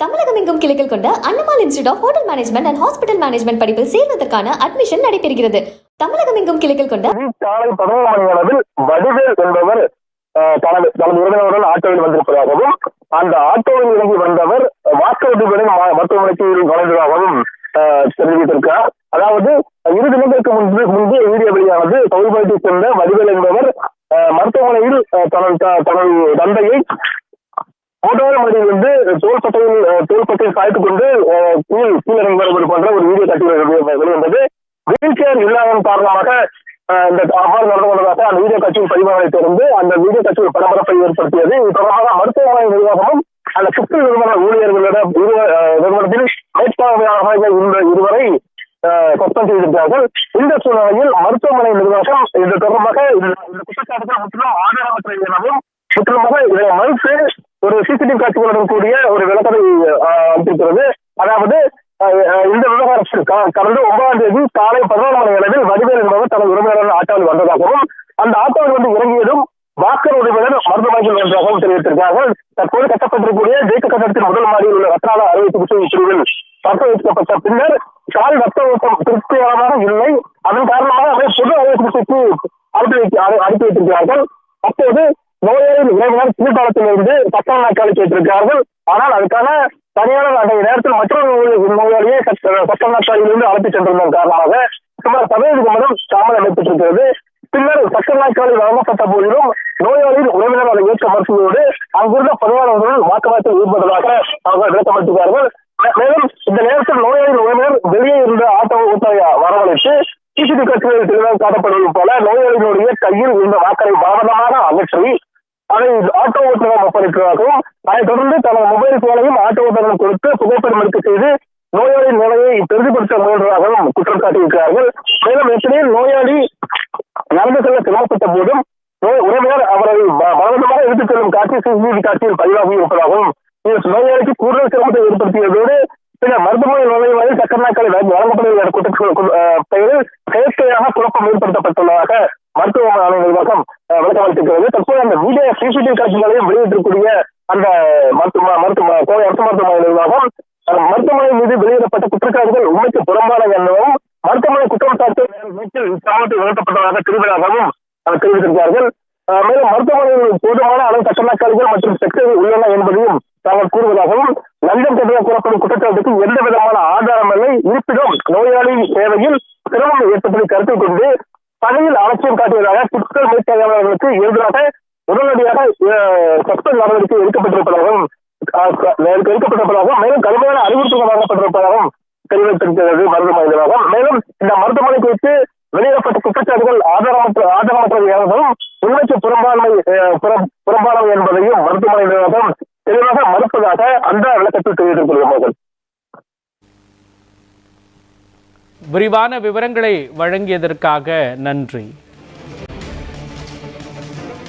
தமிழகம் எங்கும் கிளைகள் கொண்ட Annamal institute of hotel management and hospital management படிப்பில் சேர்வதற்கான அட்மிஷன் நடைபெறுகிறது. தமிழகம் எங்கும் கிளைகள் கொண்ட காலை பதினொரு மணி அளவில் வடிவேல் என்பவர் தனது தனது உறவினருடன் ஆட்டோவில் வந்திருப்பதாகவும் அந்த ஆட்டோவில் இறங்கி வந்தவர் வாக்குறுதிகளின் மருத்துவமனைக்கு வளர்ந்ததாகவும் அஹ், தெரிவித்திருக்கிறார். அதாவது இரு தினங்களுக்கு முன்பு முன்பு வீடியோ வெளியானது தொழில்பாட்டை சேர்ந்த வடிவேல் என்பவர் மருத்துவமனையில் தனது த- தனது தந்தையை மோட்டார் மடியில் வந்து தோள்பட்டையில் அஹ், தோள்பட்டையில் சாய்த்துக் கொண்டு கீழ் கீழிறங்கி போன்ற ஒரு வீடியோ காட்சி வெளிவந்தது. வீல் சேர் இல்லாதன் காரணமாக இந்த அவ்வாறு நடந்து கொண்டதாக அந்த வீடியோ காட்சியின் பதிவாளரை தொடர்ந்து அந்த வீடியோ காட்சியில் பரபரப்பை ஏற்படுத்தியது. இது தொடர்பாக மருத்துவமனை நிர்வாகமும் அந்த சுற்று நிறுவன ஊழியர்களிடம் இரு- நிறுவனத்தில் மேற்பார்வையாளர்கள் இந்த இருவரை சஸ்பெண்ட் செய்திருக்கிறார்கள். இந்த சூழ்நிலையில் மருத்துவமனை நிர்வாகம் இது தொடர்பாக இந்த இந்த குற்றச்சாட்டுகள் முற்றிலும் ஆதாரமற்ற எனவும் முற்றிலுமாக இதை மறுத்து ஒரு சிசிடிவி காட்சிகளுடன் கூடிய ஒரு விளக்கத்தை அஹ், அளித்திருக்கிறது அதாவது இந்த விவகாரத்தில் கடந்த ஒன்பதாம் தேதி காலை பதினோரு மணி அளவில் வடிவேல் என்பவர் தனது உறவினருடன் ஆட்டோவில் வந்ததாகவும் அந்த ஆட்டோவில் வந்து இறங்கியதும் வாக்கர் உறவினர் மருத்துவமனையில் வந்ததாகவும் தெரிவித்திருக்கிறார்கள். தற்போது கட்டப்பட்டிருக்கக்கூடிய ஜெயிக்க கட்டடத்தின் முதல் மாடியில் உள்ள ரத்னால அறுவை சிகிச்சை பிரிவில் வைக்கப்பட்ட பின்னர் கால் ரத்த ஓட்டம் திருப்திகரமாக இல்லை. அதன் காரணமாக அவரை பொது அறுவை சிகிச்சைக்கு அனுப்பி வைக்க அனுப்பி வைத்திருக்கிறார்கள். அப்போது நோயாளியின் உறவினர் இருந்து பத்தாம் நாட்காலி கேட்டிருக்கிறார்கள். ஆனால் அதுக்கான சரியான அந்த நேரத்தில் மற்றொரு நோய்- நோயாளியை பத்தாம் நாட்களிலிருந்து அழைத்து சென்றிருந்ததன் காரணமாக சுமார் பதினைந்து நிமிடம் தாமதம் நடைபெற்றிருக்கிறது பின்னர் சக்கர நாட்களில் வழங்கப்பட்ட போதிலும் நோயாளியின் உறவினர் அதை ஏற்க மறுத்ததோடு அங்கிருந்த பணியாளர்கள் வாக்குவாதத்தில் ஈடுபட்டதாக அவர்கள் விளக்கமளித்துள்ளார்கள் மேலும் இந்த நேரத்தில் நோயாளியின் உறவினர் வெளியே இருந்த ஆட்டோ ஓட்டரை வரவழைத்து சிசிடி காட்சிகளில் தெளிவாக காட்டப்படுவது போல நோயாளிகளுடைய கையில் இருந்த வாக்கரை பலவந்தமாக அகற்றி அதை ஆட்டோ ஓட்டுநர் ஒப்படைத்ததாகவும் அதைத் தொடர்ந்து தனது மொபைல் போனையும் ஆட்டோ ஓட்டுநர் கொடுத்து புகைப்படம் எடுக்க செய்து நோயாளியின் நிலையை பெரிதுபடுத்த முயன்றதாகவும் குற்றம் சாட்டியிருக்கிறார்கள். மேலும் எத்தனையும் நோயாளி நடந்து செல்ல சிரமப்பட்ட போதும் நோய் உறவினர் அவரை பலவிதமாக எடுத்துச் செல்லும் காட்சி சிசிடிவி காட்சியில் பதிவாகி இருப்பதாகவும் இது நோயாளிக்கு கூடுதல் சிரமத்தை ஏற்படுத்தியதோடு பின்னர் மருத்துவமனை நுழைவாயில் சக்கர நாட்களை வழங்கப்படுகிற குற்றச்சாட்டு பெயரில் செயற்கையாக குழப்பம் ஏற்படுத்தப்பட்டுள்ளதாக மருத்துவமனை நிர்வாகம் அஹ், விளக்கமளித்திருக்கிறது தற்போது அந்த வீடியோ சிசிடிவி காட்சிகளையும் வெளியிட்டிருக்கக்கூடிய அந்த மருத்துவ மருத்துவ கோவை அரசு மருத்துவமனை நிர்வாகம் அந்த மருத்துவமனை மீது வெளியிடப்பட்ட குற்றச்சாட்டுகள் உண்மைக்கு புறம்பான எனவும் மருத்துவமனை குற்றம் சாட்டு மீட்டில் நிறுத்தப்பட்டதாக தெரிவதாகவும் தெரிவித்திருக்கிறார்கள். மேலும் மருத்துவமனையில் போதுமான அளவு சட்டநாட்காலிகள் மற்றும் செக்டர்கள் உள்ளன என்பதையும் தாங்கள் கூறுவதாகவும் லஞ்சம் தொடர்பாக கூறப்படும் குற்றச்சாட்டுக்கு எந்த விதமான ஆதாரம் இல்லை இருப்பினும் நோயாளி சேவையில் சிரமம் ஏற்பட்டதை கருத்தில் கொண்டு பணியில் அலட்சியம் காட்டியதாக குற்றல் மேற்பார்வையாளர்களுக்கு எதிராக உடனடியாக சஸ்பெண்ட் நடவடிக்கை எடுக்கப்பட்டிருப்பதாகவும் எடுக்கப்பட்டிருப்பதாகவும் மேலும் கடுமையான அறிவுறுத்தல் வழங்கப்பட்டிருப்பதாகவும் தெரிவித்திருக்கிறது மருத்துவமனை நிர்வாகம். மேலும் இந்த மருத்துவமனை குறித்து வெளியிடப்பட்ட குற்றச்சாட்டுகள் ஆதாரமற்ற ஆதாரமற்றது எனவும் உண்மைக்கு புறம்பான்மை புறம்- புறம்பானவை என்பதையும் மருத்துவமனை நிர்வாகம் தெளிவாக மறுப்பதாக அந்த விளக்கத்தில் தெரிவித்திருக்கிறது விரிவான விவரங்களை வழங்கியதற்காக நன்றி.